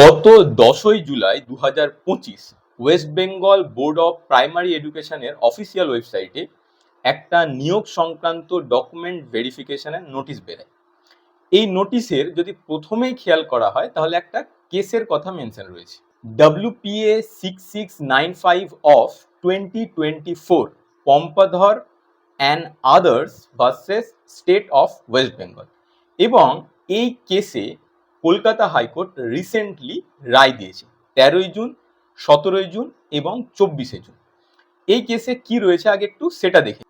গত দশই জুলাই দু হাজার পঁচিশ West Bengal board of primary এডুকেশনের অফিসিয়াল ওয়েবসাইটে একটা নিয়োগ সংক্রান্ত ডকুমেন্ট ভেরিফিকেশনের নোটিশ বেরোয়। এই নোটিশের যদি প্রথমেই খেয়াল করা হয়, তাহলে একটা কেসের কথা মেনশন রয়েছে। WPA six six nine five of twenty twenty four Pampadhar and others versus state of West Bengal. এবং এই কেসে কলকাতা হাইকোর্ট রিসেন্টলি রায় দিয়েছে, তেরোই জুন, সতেরোই জুন এবং চব্বিশে জুন। এই কেসে কি রয়েছে আগে একটু সেটা দেখে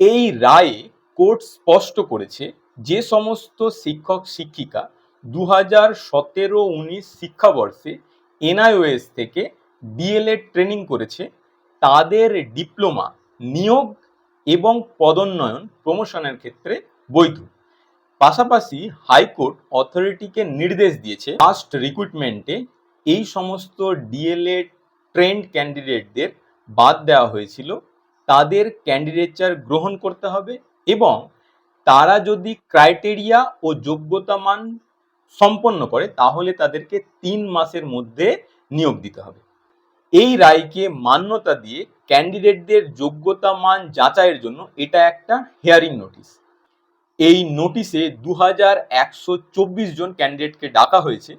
এই রায়ে কোর্ট স্পষ্ট করেছে যে সমস্ত শিক্ষক, শিক্ষিকা দু হাজার সতেরো উনিশ শিক্ষাবর্ষে এনআইওএস থেকে ডিএলএড ট্রেনিং করেছে, তাদের ডিপ্লোমা নিয়োগ এবং পদোন্নয়ন প্রমোশনের ক্ষেত্রে বৈধ। পাশাপাশি হাইকোর্ট অথরিটিকে নির্দেশ দিয়েছে ফার্স্ট রিক্রুটমেন্টে এই সমস্ত ডিএলএড ট্রেন্ড ক্যান্ডিডেটদের বাদ দেওয়া হয়েছিল। তাদের ক্যান্ডিডেচার গ্রহণ করতে হবে এবং তারা যদি ক্রাইটেরিয়া ও যোগ্যতা মান সম্পন্ন করে, তাহলে তাদেরকে তিন মাসের মধ্যে নিয়োগ দিতে হবে। এই রায়কে মান্যতা দিয়ে ক্যান্ডিডেটদের যোগ্যতা মান যাচাইয়ের জন্য এটা একটা হেয়ারিং নোটিশ। এই নোটিশে দু হাজার একশো চব্বিশ জন ক্যান্ডিডেটকে ডাকা হয়েছে।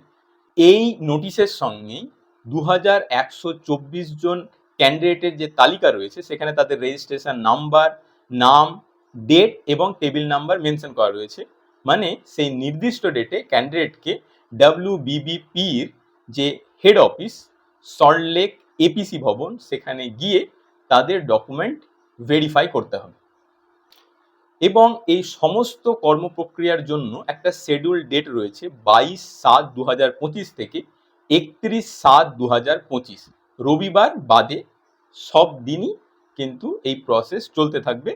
এই নোটিশের সঙ্গেই দু হাজার একশো চব্বিশ জন ক্যান্ডিডেটের যে তালিকা রয়েছে, সেখানে তাদের রেজিস্ট্রেশন নাম্বার নাম ডেট এবং টেবিল নাম্বার মেনশন করা রয়েছে। মানে সেই নির্দিষ্ট ডেটে ক্যান্ডিডেটকে ডাব্লিউ বিবিপির যে হেড অফিস সল্টলেক এপিসি ভবন, সেখানে গিয়ে তাদের ডকুমেন্ট ভেরিফাই করতে হবে। এবং এই সমস্ত কর্মপ্রক্রিয়ার জন্য একটা শেডিউল ডেট রয়েছে বাইশ সাত দু হাজার পঁচিশ থেকে একত্রিশ সাত দু হাজার পঁচিশ। রবিবার বাদে সব দিনই কিন্তু এই প্রসেস চলতে থাকবে।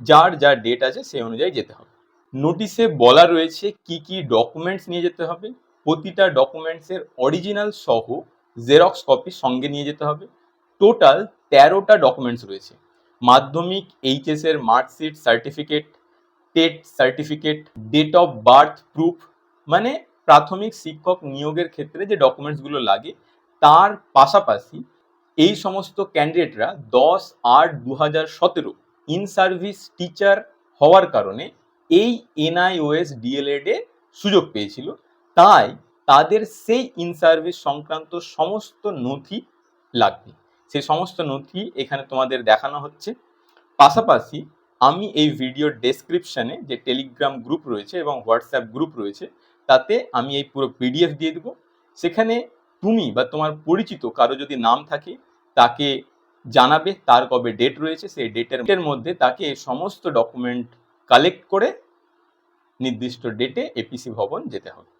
যার যা ডেট আছে সেই অনুযায়ী যেতে হবে। নোটিশে বলা রয়েছে কি কি ডকুমেন্টস নিয়ে যেতে হবে। প্রতিটা ডকুমেন্টসের অরিজিনাল সহ জেরক্স কপি সঙ্গে নিয়ে যেতে হবে। টোটাল তেরোটা ডকুমেন্টস রয়েছে। মাধ্যমিক এইচএস এর marksheet certificate, TET certificate date of birth proof মানে প্রাথমিক শিক্ষক নিয়োগের ক্ষেত্রে যে ডকুমেন্টসগুলো লাগে, তার পাশাপাশি এই সমস্ত ক্যান্ডিডেটরা দশ আট দু হাজার সতেরো ইন সার্ভিস টিচার হওয়ার কারণে এই এনআইওএস ডিএলএড এ সুযোগ পেয়েছিল। তাই তাদের সেই ইন সার্ভিস সংক্রান্ত সমস্ত নথি লাগবে। সেই সমস্ত নথি এখানে তোমাদের দেখানো হচ্ছে। পাশাপাশি আমি এই ভিডিওর ডেসক্রিপশনে যে টেলিগ্রাম গ্রুপ রয়েছে এবং হোয়াটসঅ্যাপ গ্রুপ রয়েছে, তাতে আমি এই পুরো পিডিএফ দিয়ে দেবো। সেখানে তুমি বা তোমার পরিচিত কারও যদি নাম থাকে, তাকে জানাবে তার কবে ডেট রয়েছে, সেই ডেটের মধ্যে তাকে সমস্ত ডকুমেন্ট কালেক্ট করে নির্দিষ্ট ডেটে এপিসি ভবন যেতে হবে।